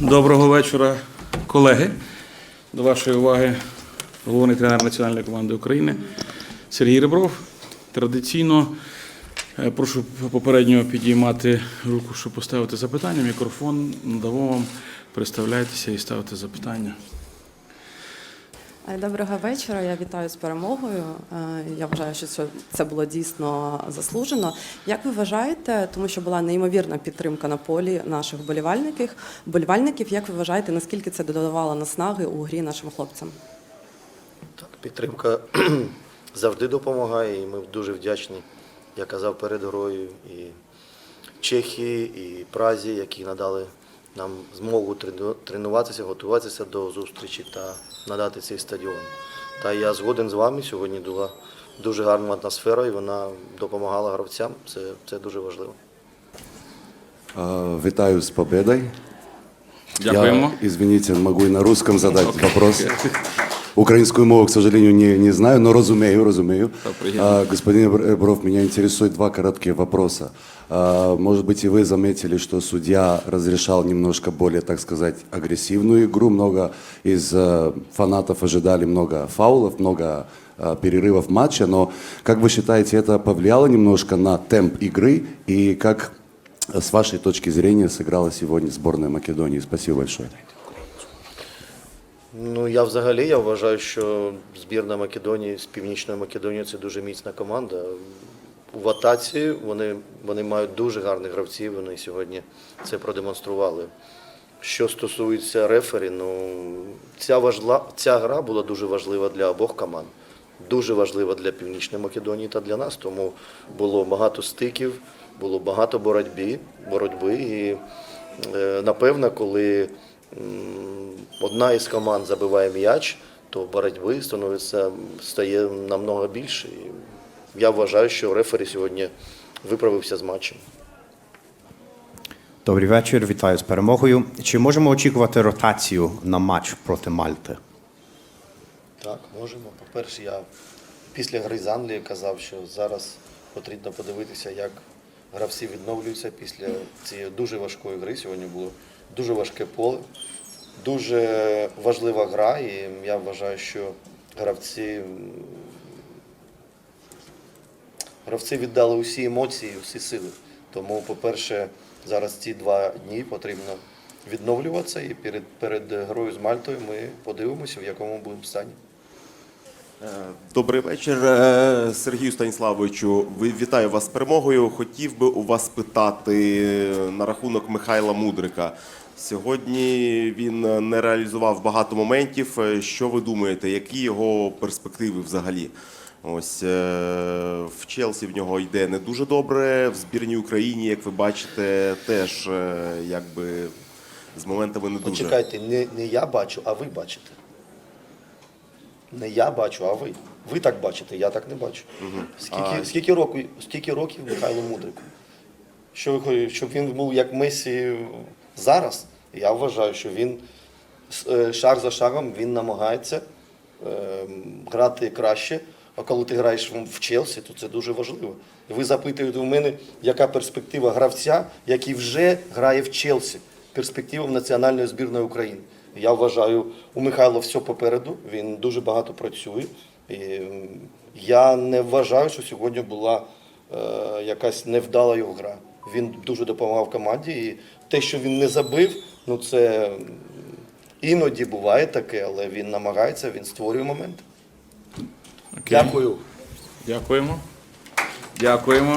Доброго вечора, колеги. До вашої уваги головний тренер національної команди України Сергій Ребров. Традиційно е, прошу попередньо підіймати руку, щоб поставити запитання. Мікрофон надаво вам. Представляйтеся і ставити запитання. Е, Доброго вечора. Я вітаю з перемогою. Е, Я вважаю, що це- було дійсно заслужено. Як ви вважаєте, тому що була неймовірна підтримка на полі наших вболівальників, вболівальників, як ви вважаєте, наскільки це додавало наснаги у грі нашим хлопцям? Так, підтримка завжди допомагає, і ми дуже вдячні, я казав перед грою, і Чехії, і Празі, які надали нам змогу тренуватися, готуватися до зустрічі та надати цей стадіон. Та я згоден з вами. Сьогодні була дуже гарна атмосфера, і вона допомагала гравцям. Це, це дуже важливо. Вітаю з победою. Дякуємо. Я, извините, могу і на русском задати вопрос. Украинскую мову, к сожалению, не, не знаю, но разумею, разумею. А, господин Бр- Бров, меня интересует два коротких вопроса. А, может быть, и вы заметили, что судья разрешал немножко более, так сказать, агрессивную игру. Много из э, фанатов ожидали много фаулов, много э, перерывов матча. Но, как вы считаете, это повлияло немножко на темп игры? И как с вашей точки зрения сыграла сегодня сборная Македонии? Спасибо большое. Ну я взагалі я вважаю, що збірна Македонії з Північної Македонії це дуже міцна команда. У атаці вони, вони мають дуже гарних гравців. Вони сьогодні це продемонстрували. Що стосується рефері, ну ця важла, ця гра була дуже важлива для обох команд. Дуже важлива для Північної Македонії та для нас. Тому було багато стиків, було багато боротьби, боротьби. І е, напевно, коли одна із команд забиває м'яч, то боротьби становиться стає намного більше. І я вважаю, що рефері сьогодні виправився з матчем. Добрий вечір, вітаю з перемогою. Чи можемо очікувати ротацію на матч проти Мальти? Так, можемо. По-перше, я після гри з Англією казав, що зараз потрібно подивитися, як гравці відновлюються після цієї дуже важкої гри. Сьогодні було дуже важке поле, дуже важлива гра, і я вважаю, що гравці, гравці віддали усі емоції, усі сили. Тому, по-перше, зараз ці два дні потрібно відновлюватися, і перед, перед грою з Мальтою ми подивимося, в якому будемо стані. Е, Добрий вечір, е, Сергію Станіславовичу. Ви вітаю вас з перемогою. Хотів би у вас питати на рахунок Михайла Мудрика. Сьогодні він не реалізував багато моментів. Е, Що ви думаєте, які його перспективи взагалі? Ось е, в Челсі в нього йде не дуже добре. В збірній Україні, як ви бачите, теж е, якби з моментами не дуже. Почекайте, не, не я бачу, а ви бачите. Не я бачу, а ви. Ви так бачите, я так не бачу. Скільки, скільки, років, скільки років Михайло Мудрику? Що ви хочете, щоб він був як Месі зараз? Я вважаю, що він е, шаг за шагом він намагається е, грати краще. А коли ти граєш в- в Челсі, то це дуже важливо. І ви запитуєте у мене, яка перспектива гравця, який вже грає в Челсі, перспектива в національної збірної України. Я вважаю, у Михайла все попереду, він дуже багато працює. І я не вважаю, що сьогодні була е, якась невдала його гра. Він дуже допомагав команді. І те, що він не забив, ну це іноді буває таке, але він намагається, він створює моменти. Окей. Дякую. Дякуємо. Дякуємо.